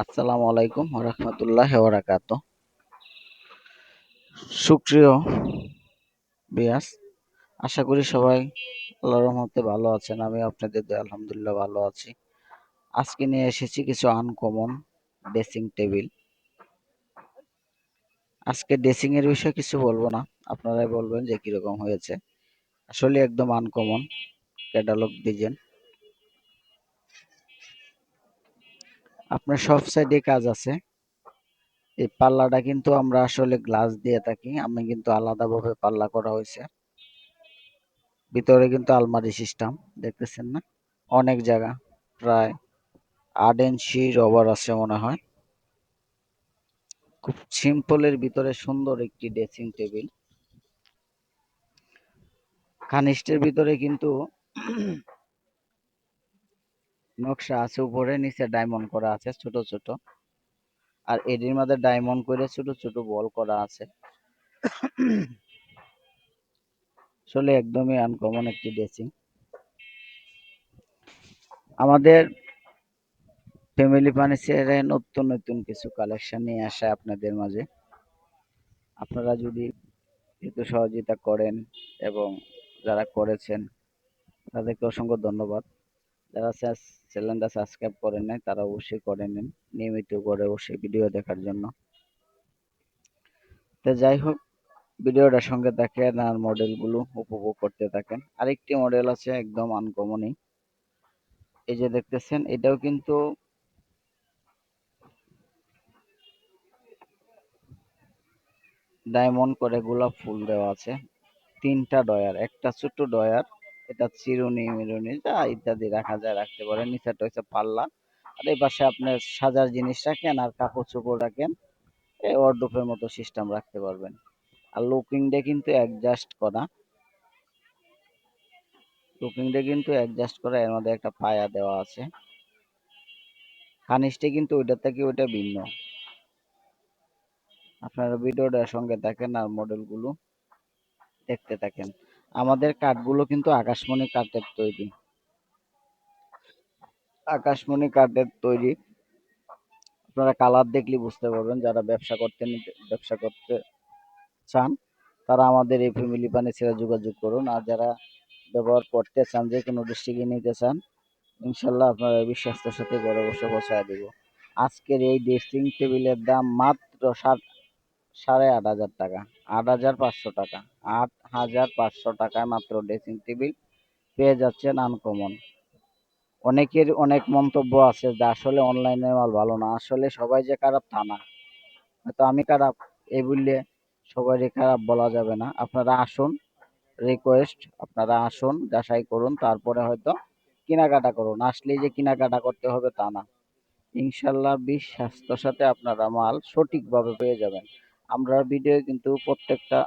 আসসালামু আলাইকুম রহমতুল্লাহ বারাকাত সুপ্রিয় বিয়াস আশা করি সবাই আল্লাহর রহমতে ভালো আছেন আমি আপনাদের আলহামদুলিল্লাহ ভালো আছি। আজকে নিয়ে এসেছি কিছু আনকমন ড্রেসিং টেবিল আজকে ড্রেসিং এর বিষয়ে কিছু বলব না, আপনারাই বলবেন যে কীরকম হয়েছে। আসলে একদম আনকমন ক্যাটালগ ডিজাইন আপনার সব সাইডে কাজ আছে। এই পাল্লাটা কিন্তু আমরা আসলে গ্লাস দিয়ে থাকি। আমি কিন্তু আলাদাভাবে পাল্লা করা হয়েছে। ভিতরে কিন্তু আলমারি সিস্টেম দেখতেছেন না? অনেক জায়গা, প্রায় আট ইঞ্চি রবার আছে মনে হয়। খুব সিম্পলের ভিতরে সুন্দর একটি ড্রেসিং টেবিল খানিস্টের ভিতরে কিন্তু নকশা আছে, উপরে নিচে ডায়মন্ড করা আছে, ছোট ছোট। আর এটির মধ্যে ডায়মন্ড করে ছোট ছোট বল করা আছে। আসলে একদমই আনকমন একটি ড্রেসিং আমাদের ফ্যামিলি ফার্নিচারে নতুন নতুন কিছু কালেকশন নিয়ে আসে আপনাদের মাঝে। আপনারা যদি একটু সহযোগিতা করেন এবং যারা করেছেন, তাদেরকে অসংখ্য ধন্যবাদ। যারা চ্যানেলটা সাবস্ক্রাইব করেন নাই, তারা অবশ্যই করে নেন। নিয়মিত করে অবশ্যই ভিডিও দেখার জন্য। তো যাই হোক, ভিডিওটা সঙ্গে দেখেন আর মডেলগুলো উপভোগ করতে থাকেন। আরেকটি মডেল আছে একদম আনকমনই এই যে দেখতেছেন, এটাও কিন্তু ডায়মন্ড করে গোলাপ ফুল দেওয়া আছে। তিনটা ডয়ার, একটা ছোট ডয়ার। এটা চিরুনি মিরুনি যা ইত্যাদি রাখা যায়, রাখতে পারেন। নিচেটা হচ্ছে পাল্লা। আর এই পাশে আপনার সাজার জিনিস রাখেন আর কাপড় চোপড় রাখেন, এই ওয়ার্ডরোবের মতো সিস্টেম রাখতে পারবেন। আর লুকিংটা কিন্তু অ্যাডজাস্ট করা। লুকিংটা কিন্তু অ্যাডজাস্ট করা, এর মধ্যে একটা পায়া দেওয়া আছে। খানিসটা কিন্তু ওইটার থেকে ওইটা ভিন্ন। আপনারা ভিডিওটার সঙ্গে দেখেন আর মডেলগুলো দেখতে থাকেন। আমাদের কাঠগুলো কিন্তু আকাশমণি কাঠের তৈরি। আকাশমণি কাঠের তৈরি। আপনারা কালার দেখলে বুঝতে পারবেন, যারা ব্যবসা করতে ব্যবসা করতে চান, তারা আমাদের এই ফ্যামিলি পানি ছেড়ে যোগাযোগ করুন। আর যারা ব্যবহার করতে চান, যে কোনো ডিস্ট্রিক্টে নিতে চান, ইনশাল্লাহ আপনারা বিশ্বাসের সাথে ঘরে বসে পৌঁছায় দেব। আজকের এই ড্রেসিং টেবিলের দাম মাত্র ষাট সাড়ে আট হাজার টাকা, আট হাজার পাঁচশো টাকা, আট হাজার পাঁচশো টাকায় মাত্র ড্রেসিং টেবিল পেয়ে যাচ্ছেন আনকমন অনেকের অনেক মন্তব্য আছে যে আসলে অনলাইনে মাল ভালো না, আসলে সবাই যে খারাপ তা না। হয়তো আমি খারাপ এই বললে সবারই খারাপ বলা যাবে না। আপনারা আসুন রিকোয়েস্ট আপনারা আসুন, যাচাই করুন, তারপরে হয়তো কেনাকাটা করুন। আসলেই যে কেনাকাটা করতে হবে তা না। ইনশাল্লাহ বিশ স্বাস্থ্যর সাথে আপনারা মাল সঠিকভাবে পেয়ে যাবেন। আমরা ভিডিও কিন্তু প্রত্যেকটা